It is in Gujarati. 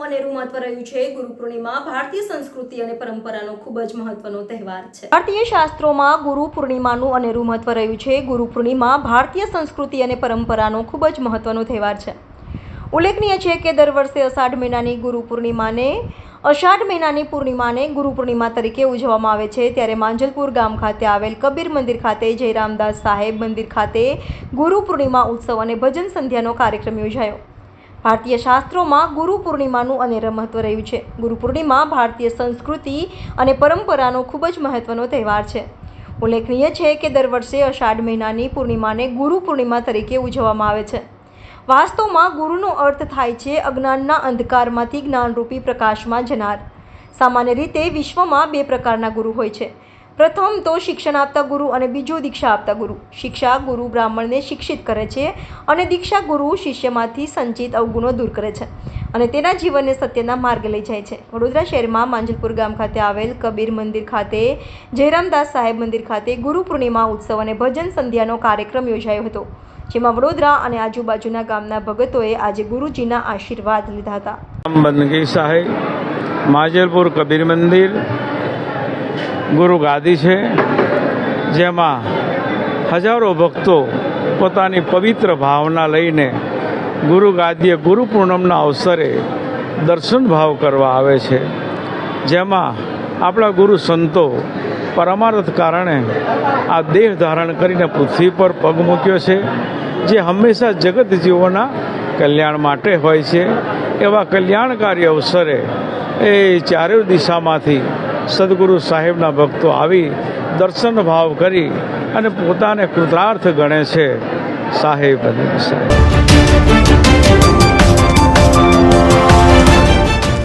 પૂર્ણિમા ભારતીય સંસ્કૃતિ અને પરંપરાનો ખૂબ જ મહત્વનો તહેવાર છે. ભારતીય શાસ્ત્રોમાં ગુરુ પૂર્ણિમાનું અનેરું મહત્વ રહ્યું છે. ગુરુ પૂર્ણિમા ભારતીય સંસ્કૃતિ અને પરંપરાનો ખૂબ જ મહત્વનો તહેવાર છે. ઉલ્લેખનીય છે કે દર વર્ષે અષાઢ મહિનાની ગુરુ પૂર્ણિમાને, અષાઢ મહિનાની પૂર્ણિમાને ગુરુ પૂર્ણિમા તરીકે ઉજવવામાં આવે છે. ત્યારે માંજલપુર ગામ ખાતે આવેલ કબીર મંદિર ખાતે જયરામદાસ સાહેબ મંદિર ખાતે ગુરુ પૂર્ણિમા ઉત્સવ અને ભજન સંધ્યાનો કાર્યક્રમ યોજાયો. ભારતીય શાસ્ત્રોમાં ગુરુ પૂર્ણિમાનું અનેર મહત્વ રહ્યું છે. ગુરુ પૂર્ણિમા ભારતીય સંસ્કૃતિ અને પરંપરાનો ખૂબ જ મહત્વનો તહેવાર છે. ઉલ્લેખનીય છે કે દર વર્ષે અષાઢ મહિનાની પૂર્ણિમાને ગુરુ પૂર્ણિમા તરીકે ઉજવવામાં આવે છે. વાસ્તવમાં ગુરુનો અર્થ થાય છે અજ્ઞાનના અંધકારમાંથી જ્ઞાનરૂપી પ્રકાશમાં જનાર. સામાન્ય રીતે વિશ્વમાં બે પ્રકારના ગુરુ હોય છે. પ્રથમ તો શિક્ષણ આપતા ગુરુ અને બીજું દીક્ષા આપતા ગુરુ. શિક્ષા ગુરુ બ્રાહ્મણને શિક્ષિત કરે છે અને દીક્ષા ગુરુ શિષ્યમાંથી સંચિત અવગુણો દૂર કરે છે અને તેના જીવનને સત્યના માર્ગે લઈ જાય છે. વડોદરા શહેરમાં માંજલપુર ગામ ખાતે આવેલ કબીર મંદિર ખાતે, જયરામદાસ સાહેબ મંદિર ખાતે ગુરુ પૂર્ણિમા ઉત્સવ અને ભજન સંધ્યાનો કાર્યક્રમ યોજાયો હતો, જેમાં વડોદરા અને આજુબાજુના ગામના ભગતોએ આજે ગુરુજીના આશીર્વાદ લીધા હતા. બંદગી કબીર મંદિર ગુરુ ગાદી છે, જેમાં હજારો ભક્તો પોતાની પવિત્ર ભાવના લઈને ગુરુ ગાદીએ ગુરુ પૂનમના અવસરે દર્શન ભાવ કરવા આવે છે. જેમાં આપણા ગુરુ સંતો પરમાર્થ કારણે આ દેહ ધારણ કરીને પૃથ્વી પર પગ મૂક્યો છે, જે હંમેશા જગત જીવોના કલ્યાણ માટે હોય છે. એવા કલ્યાણકારી અવસરે એ ચારેય દિશામાંથી સદગુરુ સાહેબના ભક્તો આવી દર્શન ભાવ કરી અને પોતાને કૃતાર્થ ગણે છે. સાહેબ સાહેબ.